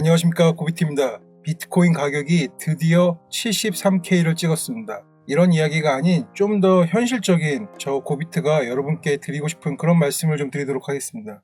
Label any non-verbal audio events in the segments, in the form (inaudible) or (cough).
안녕하십니까 고비티입니다. 비트코인 가격이 드디어 73K를 찍었습니다. 이런 이야기가 아닌 좀 더 현실적인 저 고비트가 여러분께 드리고 싶은 그런 말씀을 좀 드리도록 하겠습니다.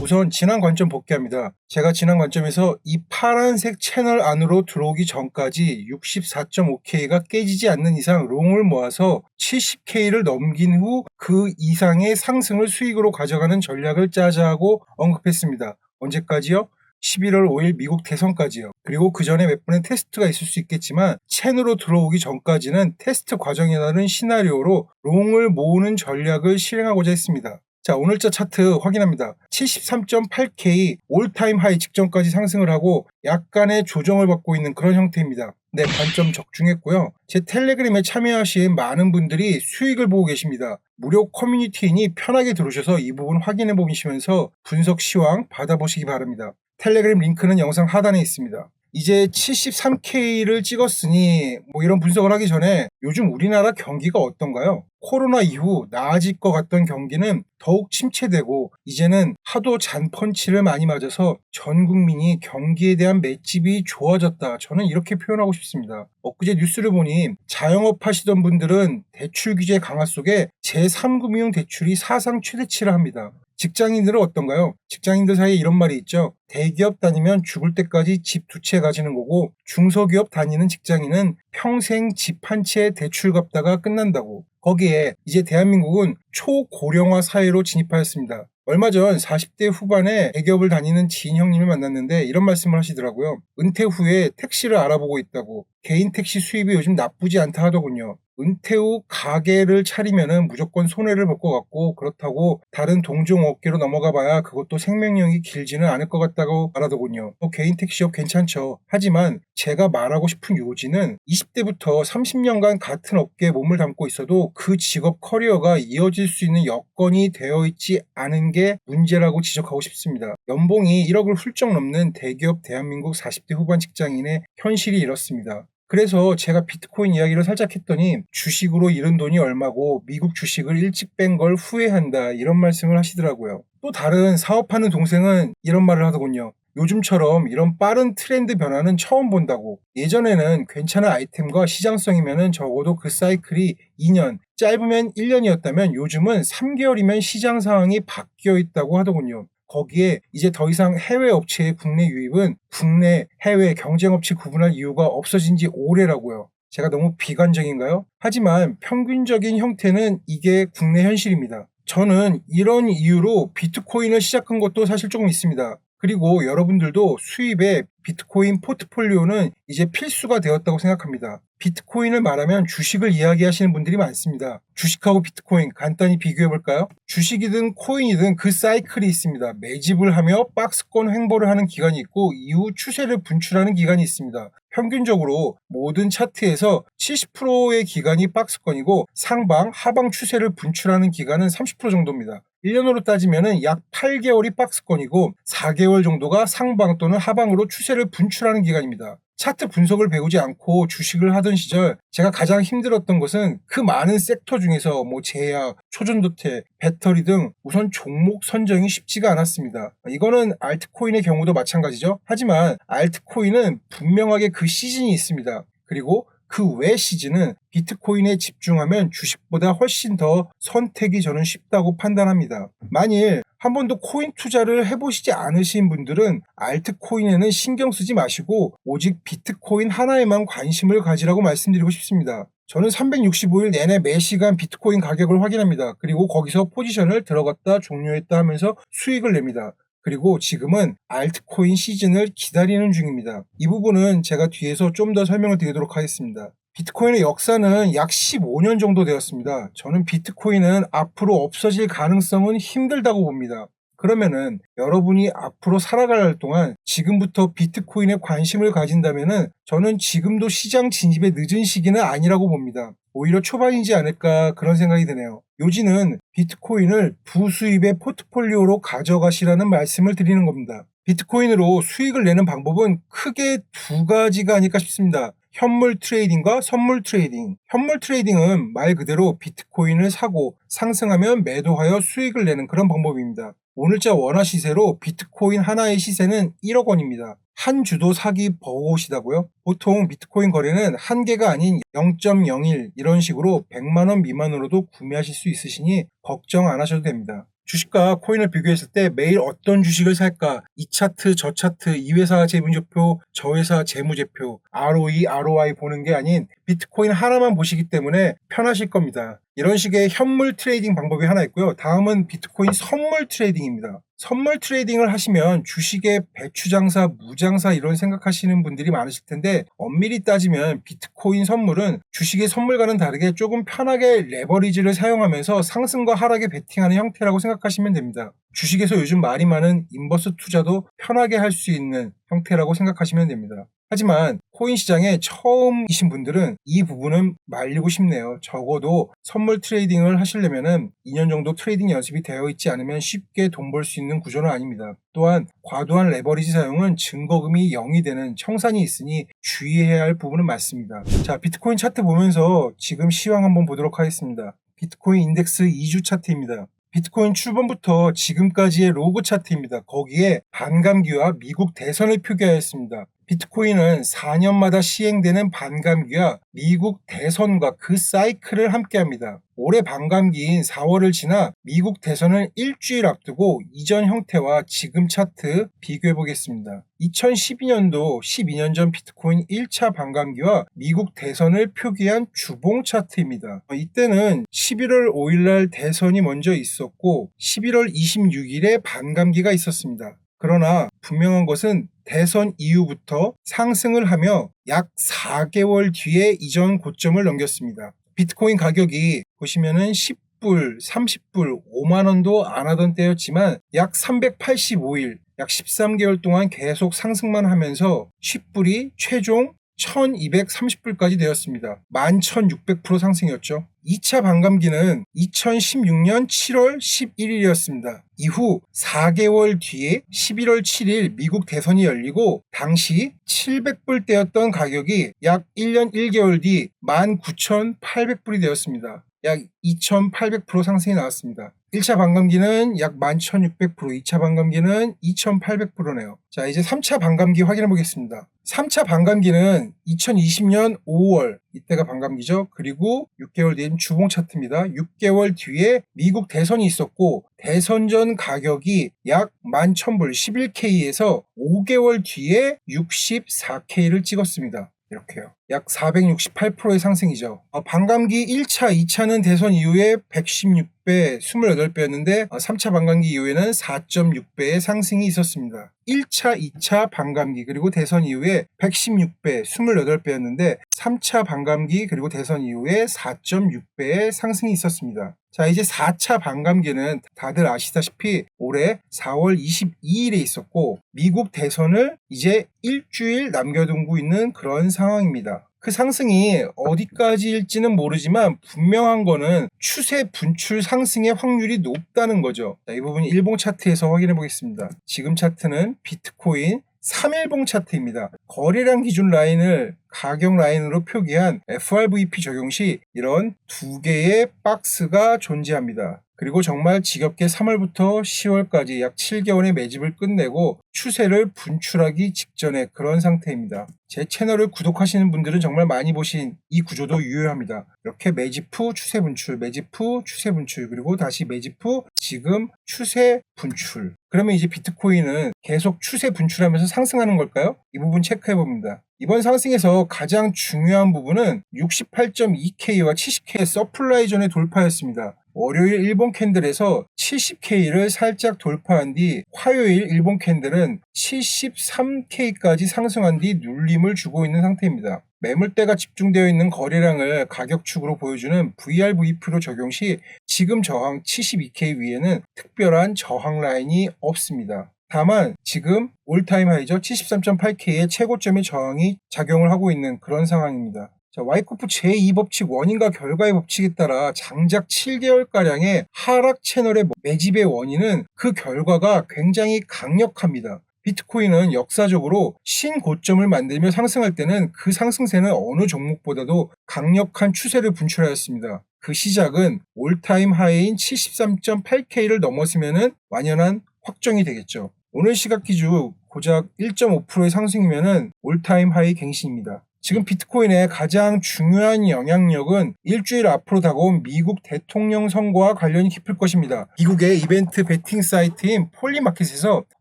우선 지난 관점 복귀합니다. 제가 지난 관점에서 이 파란색 채널 안으로 들어오기 전까지 64.5K가 깨지지 않는 이상 롱을 모아서 70K를 넘긴 후 그 이상의 상승을 수익으로 가져가는 전략을 짜자고 언급했습니다. 언제까지요? 11월 5일 미국 대선까지요. 그리고 그 전에 몇 번의 테스트가 있을 수 있겠지만 채널로 들어오기 전까지는 테스트 과정이라는 시나리오로 롱을 모으는 전략을 실행하고자 했습니다. 자, 오늘 자 차트 확인합니다. 73.8K 올타임 하이 직전까지 상승을 하고 약간의 조정을 받고 있는 그런 형태입니다. 네, 관점 적중했고요. 제 텔레그램에 참여하신 많은 분들이 수익을 보고 계십니다. 무료 커뮤니티이니 편하게 들어오셔서 이 부분 확인해 보시면서 분석 시황 받아보시기 바랍니다. 텔레그램 링크는 영상 하단에 있습니다. 이제 73K를 찍었으니 뭐 이런 분석을 하기 전에 요즘 우리나라 경기가 어떤가요? 코로나 이후 나아질 것 같던 경기는 더욱 침체되고 이제는 하도 잔펀치를 많이 맞아서 전 국민이 경기에 대한 맷집이 좋아졌다. 저는 이렇게 표현하고 싶습니다. 엊그제 뉴스를 보니 자영업 하시던 분들은 대출 규제 강화 속에 제3금융 대출이 사상 최대치를 합니다. 직장인들은 어떤가요? 직장인들 사이에 이런 말이 있죠. 대기업 다니면 죽을 때까지 집 두 채 가지는 거고 중소기업 다니는 직장인은 평생 집 한 채 대출 갚다가 끝난다고. 거기에 이제 대한민국은 초고령화 사회로 진입하였습니다. 얼마 전 40대 후반에 대기업을 다니는 지인 형님을 만났는데 이런 말씀을 하시더라고요. 은퇴 후에 택시를 알아보고 있다고. 개인 택시 수입이 요즘 나쁘지 않다 하더군요. 은퇴 후 가게를 차리면은 무조건 손해를 볼 것 같고 그렇다고 다른 동종 업계로 넘어가 봐야 그것도 생명력이 길지는 않을 것 같다고 말하더군요. 뭐 개인 택시업 괜찮죠. 하지만 제가 말하고 싶은 요지는 20대부터 30년간 같은 업계에 몸을 담고 있어도 그 직업 커리어가 이어질 수 있는 여건이 되어 있지 않은 게 문제라고 지적하고 싶습니다. 연봉이 1억을 훌쩍 넘는 대기업 대한민국 40대 후반 직장인의 현실이 이렇습니다. 그래서 제가 비트코인 이야기를 살짝 했더니 주식으로 잃은 돈이 얼마고 미국 주식을 일찍 뺀 걸 후회한다 이런 말씀을 하시더라고요. 또 다른 사업하는 동생은 이런 말을 하더군요. 요즘처럼 이런 빠른 트렌드 변화는 처음 본다고. 예전에는 괜찮은 아이템과 시장성이면 적어도 그 사이클이 2년, 짧으면 1년이었다면 요즘은 3개월이면 시장 상황이 바뀌어 있다고 하더군요. 거기에 이제 더 이상 해외 업체의 국내 유입은 국내, 해외 경쟁업체 구분할 이유가 없어진 지 오래라고요. 제가 너무 비관적인가요? 하지만 평균적인 형태는 이게 국내 현실입니다. 저는 이런 이유로 비트코인을 시작한 것도 사실 조금 있습니다. 그리고 여러분들도 수입에 비트코인 포트폴리오는 이제 필수가 되었다고 생각합니다. 비트코인을 말하면 주식을 이야기하시는 분들이 많습니다. 주식하고 비트코인 간단히 비교해 볼까요? 주식이든 코인이든 그 사이클이 있습니다. 매집을 하며 박스권 횡보를 하는 기간이 있고 이후 추세를 분출하는 기간이 있습니다. 평균적으로 모든 차트에서 70%의 기간이 박스권이고 상방, 하방 추세를 분출하는 기간은 30% 정도입니다. 1년으로 따지면 약 8개월이 박스권이고 4개월 정도가 상방 또는 하방으로 추세를 분출하는 기간입니다. 차트 분석을 배우지 않고 주식을 하던 시절 제가 가장 힘들었던 것은 그 많은 섹터 중에서 뭐 제약, 초전도태, 배터리 등 우선 종목 선정이 쉽지가 않았습니다. 이거는 알트코인의 경우도 마찬가지죠. 하지만 알트코인은 분명하게 그 시즌이 있습니다. 그리고 그 외 시즌은 비트코인에 집중하면 주식보다 훨씬 더 선택이 저는 쉽다고 판단합니다. 만일 한 번도 코인 투자를 해보시지 않으신 분들은 알트코인에는 신경 쓰지 마시고 오직 비트코인 하나에만 관심을 가지라고 말씀드리고 싶습니다. 저는 365일 내내 매시간 비트코인 가격을 확인합니다. 그리고 거기서 포지션을 들어갔다 종료했다 하면서 수익을 냅니다. 그리고 지금은 알트코인 시즌을 기다리는 중입니다. 이 부분은 제가 뒤에서 좀 더 설명을 드리도록 하겠습니다. 비트코인의 역사는 약 15년 정도 되었습니다. 저는 비트코인은 앞으로 없어질 가능성은 힘들다고 봅니다. 그러면은 여러분이 앞으로 살아갈 동안 지금부터 비트코인에 관심을 가진다면은 저는 지금도 시장 진입에 늦은 시기는 아니라고 봅니다. 오히려 초반이지 않을까 그런 생각이 드네요. 요지는 비트코인을 부수입의 포트폴리오로 가져가시라는 말씀을 드리는 겁니다. 비트코인으로 수익을 내는 방법은 크게 두 가지가 아닐까 싶습니다. 현물 트레이딩과 선물 트레이딩. 현물 트레이딩은 말 그대로 비트코인을 사고 상승하면 매도하여 수익을 내는 그런 방법입니다. 오늘자 원화 시세로 비트코인 하나의 시세는 1억 원입니다. 한 주도 사기 버거우시다고요? 보통 비트코인 거래는 한 개가 아닌 0.01 이런 식으로 100만 원 미만으로도 구매하실 수 있으시니 걱정 안 하셔도 됩니다. 주식과 코인을 비교했을 때 매일 어떤 주식을 살까? 이 차트, 저 차트, 이 회사 재무제표, 저 회사 재무제표, ROE, ROI 보는 게 아닌 비트코인 하나만 보시기 때문에 편하실 겁니다. 이런 식의 현물 트레이딩 방법이 하나 있고요. 다음은 비트코인 선물 트레이딩입니다. 선물 트레이딩을 하시면 주식의 배추 장사, 무장사 이런 생각하시는 분들이 많으실 텐데 엄밀히 따지면 비트코인 선물은 주식의 선물과는 다르게 조금 편하게 레버리지를 사용하면서 상승과 하락에 베팅하는 형태라고 생각하시면 됩니다. 주식에서 요즘 말이 많은 인버스 투자도 편하게 할 수 있는 형태라고 생각하시면 됩니다. 하지만 코인 시장에 처음이신 분들은 이 부분은 말리고 싶네요. 적어도 선물 트레이딩을 하시려면은 2년 정도 트레이딩 연습이 되어 있지 않으면 쉽게 돈 벌 수 있는 구조는 아닙니다. 또한 과도한 레버리지 사용은 증거금이 0이 되는 청산이 있으니 주의해야 할 부분은 맞습니다. 자, 비트코인 차트 보면서 지금 시황 한번 보도록 하겠습니다. 비트코인 인덱스 2주 차트입니다. 비트코인 출범부터 지금까지의 로그 차트입니다. 거기에 반감기와 미국 대선을 표기하였습니다. 비트코인은 4년마다 시행되는 반감기와 미국 대선과 그 사이클을 함께합니다. 올해 반감기인 4월을 지나 미국 대선을 일주일 앞두고 이전 형태와 지금 차트 비교해 보겠습니다. 2012년도 12년 전 비트코인 1차 반감기와 미국 대선을 표기한 주봉 차트입니다. 이때는 11월 5일날 대선이 먼저 있었고 11월 26일에 반감기가 있었습니다. 그러나 분명한 것은 대선 이후부터 상승을 하며 약 4개월 뒤에 이전 고점을 넘겼습니다. 비트코인 가격이 보시면은 10불, 30불, 5만원도 안 하던 때였지만 약 385일, 약 13개월 동안 계속 상승만 하면서 10불이 최종 1230불까지 되었습니다. 11,600% 상승이었죠. 2차 반감기는 2016년 7월 11일이었습니다. 이후 4개월 뒤에 11월 7일 미국 대선이 열리고 당시 700불대였던 가격이 약 1년 1개월 뒤 19,800불이 되었습니다. 약 2,800% 상승이 나왔습니다. 1차 반감기는 약 11,600%, 2차 반감기는 2,800%네요. 자, 이제 3차 반감기 확인해 보겠습니다. 3차 반감기는 2020년 5월, 이때가 반감기죠. 그리고 6개월 뒤엔 주봉 차트입니다. 6개월 뒤에 미국 대선이 있었고, 대선 전 가격이 약 11,000불, 11K에서 5개월 뒤에 64K를 찍었습니다. 이렇게요. 약 468%의 상승이죠. 어, 반감기 1차, 2차는 대선 이후에 116배, 28배였는데 3차 반감기 이후에는 4.6배의 상승이 있었습니다. 1차, 2차 반감기 그리고 대선 이후에 116배, 28배였는데 3차 반감기 그리고 대선 이후에 4.6배의 상승이 있었습니다. 자, 이제 4차 반감기는 다들 아시다시피 올해 4월 22일에 있었고 미국 대선을 이제 일주일 남겨두고 있는 그런 상황입니다. 그 상승이 어디까지일지는 모르지만 분명한 거는 추세 분출 상승의 확률이 높다는 거죠. 자, 이 부분 일봉 차트에서 확인해 보겠습니다. 지금 차트는 비트코인 3일봉 차트입니다. 거래량 기준 라인을 가격 라인으로 표기한 FRVP 적용 시 이런 두 개의 박스가 존재합니다. 그리고 정말 지겹게 3월부터 10월까지 약 7개월의 매집을 끝내고 추세를 분출하기 직전의 그런 상태입니다. 제 채널을 구독하시는 분들은 정말 많이 보신 이 구조도 유효합니다. 이렇게 매집 후 추세 분출, 매집 후 추세 분출, 그리고 다시 매집 후 지금 추세 분출. 그러면 이제 비트코인은 계속 추세 분출하면서 상승하는 걸까요? 이 부분 체크해 봅니다. 이번 상승에서 가장 중요한 부분은 68.2K와 70K 서플라이 존의 돌파였습니다. 월요일 일본 캔들에서 70K를 살짝 돌파한 뒤 화요일 일본 캔들은 73K까지 상승한 뒤 눌림을 주고 있는 상태입니다. 매물대가 집중되어 있는 거래량을 가격축으로 보여주는 VRVP로 적용 시 지금 저항 72K 위에는 특별한 저항 라인이 없습니다. 다만 지금 올타임 하이죠 73.8K의 최고점의 저항이 작용을 하고 있는 그런 상황입니다. 자, 와이코프 제2법칙 원인과 결과의 법칙에 따라 장작 7개월가량의 하락 채널의 매집의 원인은 그 결과가 굉장히 강력합니다. 비트코인은 역사적으로 신고점을 만들며 상승할 때는 그 상승세는 어느 종목보다도 강력한 추세를 분출하였습니다. 그 시작은 올타임 하이인 73.8K를 넘었으면 완연한 확정이 되겠죠. 오늘 시각 기준 고작 1.5%의 상승이면은 올타임 하이 갱신입니다. 지금 비트코인의 가장 중요한 영향력은 일주일 앞으로 다가온 미국 대통령 선거와 관련이 깊을 것입니다. 미국의 이벤트 베팅 사이트인 폴리마켓에서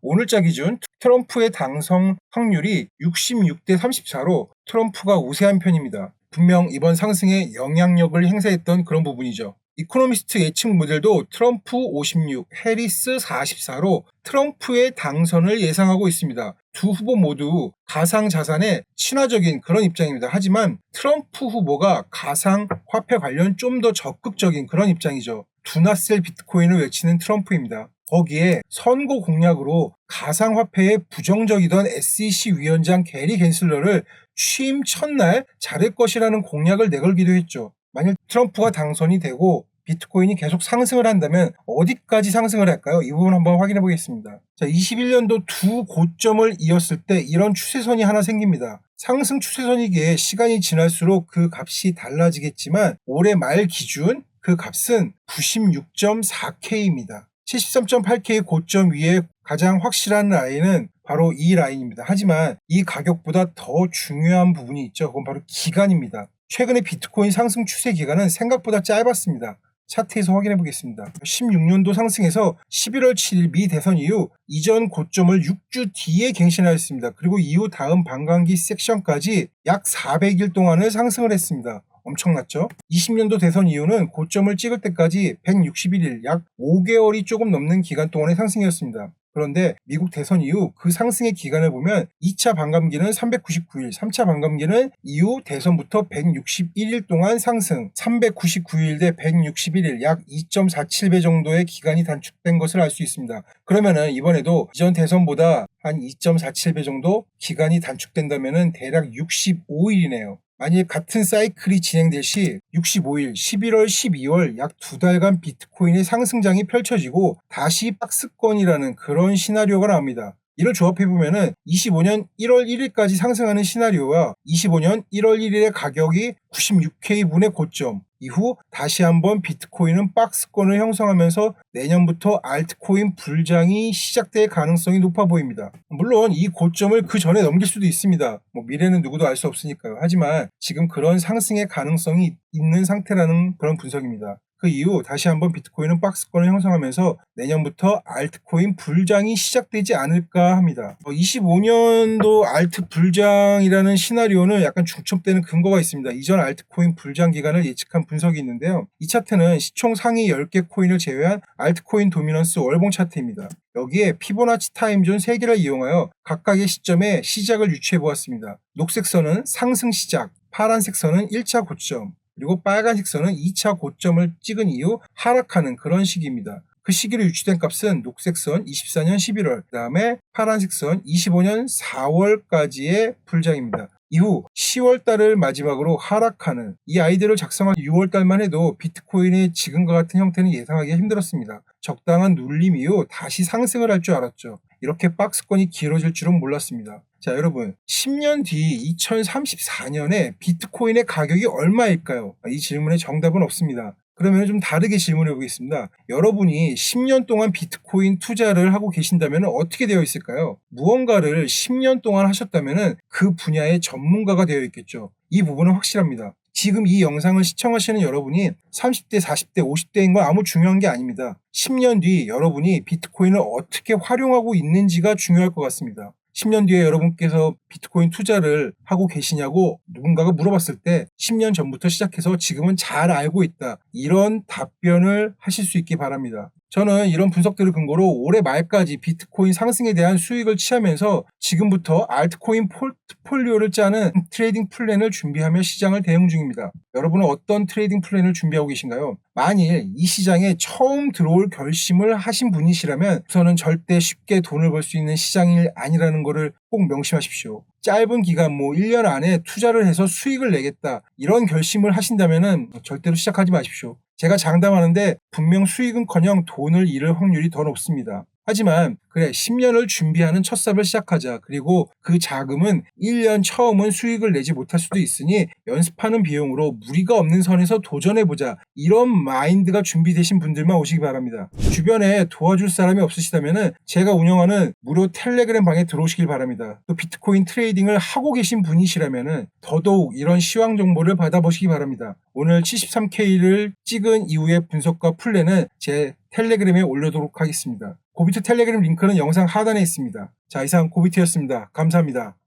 오늘자 기준 트럼프의 당선 확률이 66대 34로 트럼프가 우세한 편입니다. 분명 이번 상승에 영향력을 행사했던 그런 부분이죠. 이코노미스트 예측 모델도 트럼프 56, 해리스 44로 트럼프의 당선을 예상하고 있습니다. 두 후보 모두 가상 자산에 친화적인 그런 입장입니다. 하지만 트럼프 후보가 가상 화폐 관련 좀 더 적극적인 그런 입장이죠. 두나셀 비트코인을 외치는 트럼프입니다. 거기에 선거 공약으로 가상화폐에 부정적이던 SEC 위원장 게리 겐슬러를 취임 첫날 자를 것이라는 공약을 내걸기도 했죠. 만일 트럼프가 당선이 되고 비트코인이 계속 상승을 한다면 어디까지 상승을 할까요? 이 부분 한번 확인해 보겠습니다. 자, 21년도 두 고점을 이었을 때 이런 추세선이 하나 생깁니다. 상승 추세선이기에 시간이 지날수록 그 값이 달라지겠지만 올해 말 기준 그 값은 96.4K입니다. 73.8K 고점 위에 가장 확실한 라인은 바로 이 라인입니다. 하지만 이 가격보다 더 중요한 부분이 있죠. 그건 바로 기간입니다. 최근에 비트코인 상승 추세 기간은 생각보다 짧았습니다. 차트에서 확인해 보겠습니다. 16년도 상승해서 11월 7일 미 대선 이후 이전 고점을 6주 뒤에 갱신하였습니다. 그리고 이후 다음 반감기 섹션까지 약 400일 동안을 상승을 했습니다. 엄청났죠? 20년도 대선 이후는 고점을 찍을 때까지 161일, 약 5개월이 조금 넘는 기간 동안의 상승이었습니다. 그런데 미국 대선 이후 그 상승의 기간을 보면 2차 반감기는 399일, 3차 반감기는 이후 대선부터 161일 동안 상승, 399일 대 161일, 약 2.47배 정도의 기간이 단축된 것을 알 수 있습니다. 그러면은 이번에도 이전 대선보다 한 2.47배 정도 기간이 단축된다면은 대략 65일이네요. 만일 같은 사이클이 진행될 시 65일, 11월, 12월 약 두 달간 비트코인의 상승장이 펼쳐지고 다시 박스권이라는 그런 시나리오가 나옵니다. 이를 조합해보면은 25년 1월 1일까지 상승하는 시나리오와 25년 1월 1일의 가격이 96K분의 고점, 이후 다시 한번 비트코인은 박스권을 형성하면서 내년부터 알트코인 불장이 시작될 가능성이 높아 보입니다. 물론 이 고점을 그 전에 넘길 수도 있습니다. 뭐 미래는 누구도 알 수 없으니까요. 하지만 지금 그런 상승의 가능성이 있는 상태라는 그런 분석입니다. 그 이후 다시 한번 비트코인은 박스권을 형성하면서 내년부터 알트코인 불장이 시작되지 않을까 합니다. 25년도 알트 불장이라는 시나리오는 약간 중첩되는 근거가 있습니다. 이전 알트코인 불장 기간을 예측한 분석이 있는데요. 이 차트는 시총 상위 10개 코인을 제외한 알트코인 도미넌스 월봉 차트입니다. 여기에 피보나치 타임존 3개를 이용하여 각각의 시점에 시작을 유추해 보았습니다. 녹색 선은 상승 시작, 파란색 선은 1차 고점, 그리고 빨간색 선은 2차 고점을 찍은 이후 하락하는 그런 시기입니다. 그 시기로 유추된 값은 녹색 선 24년 11월, 그 다음에 파란색 선 25년 4월까지의 불장입니다. 이후 10월 달을 마지막으로 하락하는 이 아이디어를 작성한 6월 달만 해도 비트코인의 지금과 같은 형태는 예상하기 힘들었습니다. 적당한 눌림 이후 다시 상승을 할 줄 알았죠. 이렇게 박스권이 길어질 줄은 몰랐습니다. 자, 여러분. 10년 뒤 2034년에 비트코인의 가격이 얼마일까요? 이 질문에 정답은 없습니다. 그러면 좀 다르게 질문해 보겠습니다. 여러분이 10년 동안 비트코인 투자를 하고 계신다면 어떻게 되어 있을까요? 무언가를 10년 동안 하셨다면 그 분야의 전문가가 되어 있겠죠. 이 부분은 확실합니다. 지금 이 영상을 시청하시는 여러분이 30대, 40대, 50대인 건 아무 중요한 게 아닙니다. 10년 뒤 여러분이 비트코인을 어떻게 활용하고 있는지가 중요할 것 같습니다. 10년 뒤에 여러분께서 비트코인 투자를 하고 계시냐고 누군가가 물어봤을 때 10년 전부터 시작해서 지금은 잘 알고 있다. 이런 답변을 하실 수 있기 바랍니다. 저는 이런 분석들을 근거로 올해 말까지 비트코인 상승에 대한 수익을 취하면서 지금부터 알트코인 포트폴리오를 짜는 (laughs) 트레이딩 플랜을 준비하며 시장을 대응 중입니다. 여러분은 어떤 트레이딩 플랜을 준비하고 계신가요? 만일 이 시장에 처음 들어올 결심을 하신 분이시라면 우선은 절대 쉽게 돈을 벌 수 있는 시장이 아니라는 것을 꼭 명심하십시오. 짧은 기간 뭐 1년 안에 투자를 해서 수익을 내겠다 이런 결심을 하신다면 절대로 시작하지 마십시오. 제가 장담하는데 분명 수익은커녕 돈을 잃을 확률이 더 높습니다. 하지만 그래 10년을 준비하는 첫 삽을 시작하자. 그리고 그 자금은 1년 처음은 수익을 내지 못할 수도 있으니 연습하는 비용으로 무리가 없는 선에서 도전해 보자. 이런 마인드가 준비되신 분들만 오시기 바랍니다. 주변에 도와줄 사람이 없으시다면 제가 운영하는 무료 텔레그램 방에 들어오시길 바랍니다. 또 비트코인 트레이딩을 하고 계신 분이시라면 더더욱 이런 시황 정보를 받아보시기 바랍니다. 오늘 73K를 찍은 이후의 분석과 플랜은 제 텔레그램에 올려도록 하겠습니다. 고비트 텔레그램 링크는 영상 하단에 있습니다. 자, 이상 고비트였습니다. 감사합니다.